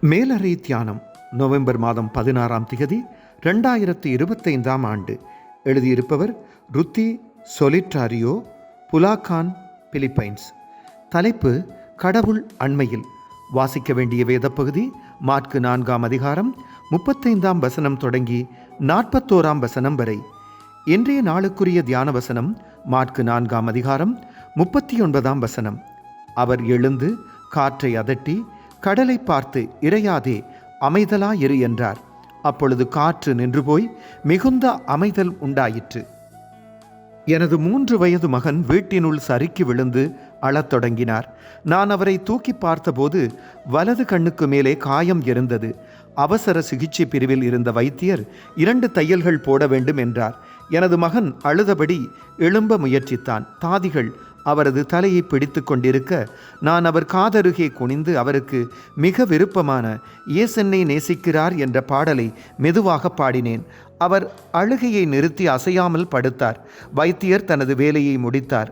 மேலறை தியானம் நவம்பர் மாதம் பதினாறாம் திகதி ரெண்டாயிரத்தி இருபத்தைந்தாம் ஆண்டு. எழுதியிருப்பவர் ருத்தி சொலிட்டாரியோ புலாகான் பிலிப்பைன்ஸ். தலைப்பு கடவுள் அண்மையில். வாசிக்க வேண்டிய வேதப்பகுதி மார்க்கு நான்காம் அதிகாரம் முப்பத்தைந்தாம் வசனம் தொடங்கி நாற்பத்தோராம் வசனம் வரை. இன்றைய நாளுக்குரிய தியான வசனம் மார்க்கு நான்காம் அதிகாரம் முப்பத்தி ஒன்பதாம் வசனம். அவர் எழுந்து காற்றை அதட்டி கடலை பார்த்து இறையாதே அமைதலா இரு என்றார். அப்பொழுது காற்று நின்று போய் மிகுந்த அமைதல் உண்டாயிற்று. எனது மூன்று வயது மகன் வீட்டினுள் சறுக்கி விழுந்து அழத் தொடங்கினார். நான் அவரை தூக்கி பார்த்தபோது வலது கண்ணுக்கு மேலே காயம் இருந்தது. அவசர சிகிச்சை பிரிவில் இருந்த வைத்தியர் இரண்டு தையல்கள் போட வேண்டும் என்றார். எனது மகன் அழுதபடி எழும்ப முயற்சித்தான். தாதிகள் அவரது தலையை பிடித்து கொண்டிருக்க நான் அவர் காதருகே குனிந்து அவருக்கு மிக விருப்பமான இயேசென்னை நேசிக்கிறார் என்ற பாடலை மெதுவாக பாடினேன். அவர் அழுகையை நிறுத்தி அசையாமல் படுத்தார். வைத்தியர் தனது வேலையை முடித்தார்.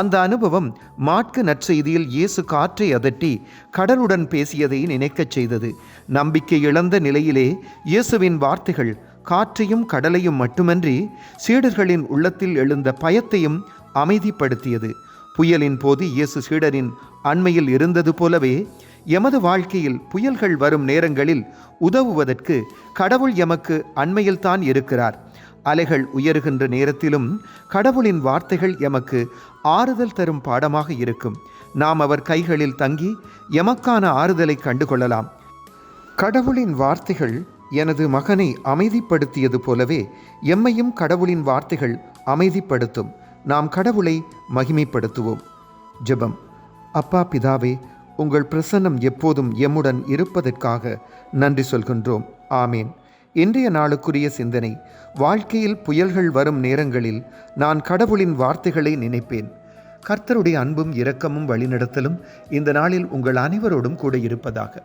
அந்த அனுபவம் மாட்கு நற்செய்தியில் இயேசு காற்றை அதட்டி கடலுடன் பேசியதை நினைக்கச் செய்தது. நம்பிக்கை இழந்த நிலையிலே இயேசுவின் வார்த்தைகள் காற்றையும் கடலையும் மட்டுமன்றி சீடர்களின் உள்ளத்தில் எழுந்த பயத்தையும் அமைதிப்படுத்தியது. புயலின் போது இயேசு சீடரின் அண்மையில் இருந்தது போலவே எமது வாழ்க்கையில் புயல்கள் வரும் நேரங்களில் உதவுவதற்கு கடவுள் எமக்கு அண்மையில்தான் இருக்கிறார். அலைகள் உயருகின்ற நேரத்திலும் கடவுளின் வார்த்தைகள் எமக்கு ஆறுதல் தரும் பாடமாக இருக்கும். நாம் அவர் கைகளில் தங்கி எமக்கான ஆறுதலை கண்டுகொள்ளலாம். கடவுளின் வார்த்தைகள் எனது மகனை அமைதிப்படுத்தியது போலவே எம்மையும் கடவுளின் வார்த்தைகள் அமைதிப்படுத்தும். நாம் கடவுளை மகிமைப்படுத்துவோம். ஜெபம். அப்பா பிதாவே உங்கள் பிரசன்னம் எப்போதும் எம்முடன் இருப்பதற்காக நன்றி சொல்கின்றோம். ஆமேன். இன்றைய நாளுக்குரிய சிந்தனை வாழ்க்கையில் புயல்கள் வரும் நேரங்களில் நான் கடவுளின் வார்த்தைகளை நினைப்பேன். கர்த்தருடைய அன்பும் இரக்கமும் வழிநடத்தலும் இந்த நாளில் உங்கள் அனைவரோடும் கூட இருப்பதாக.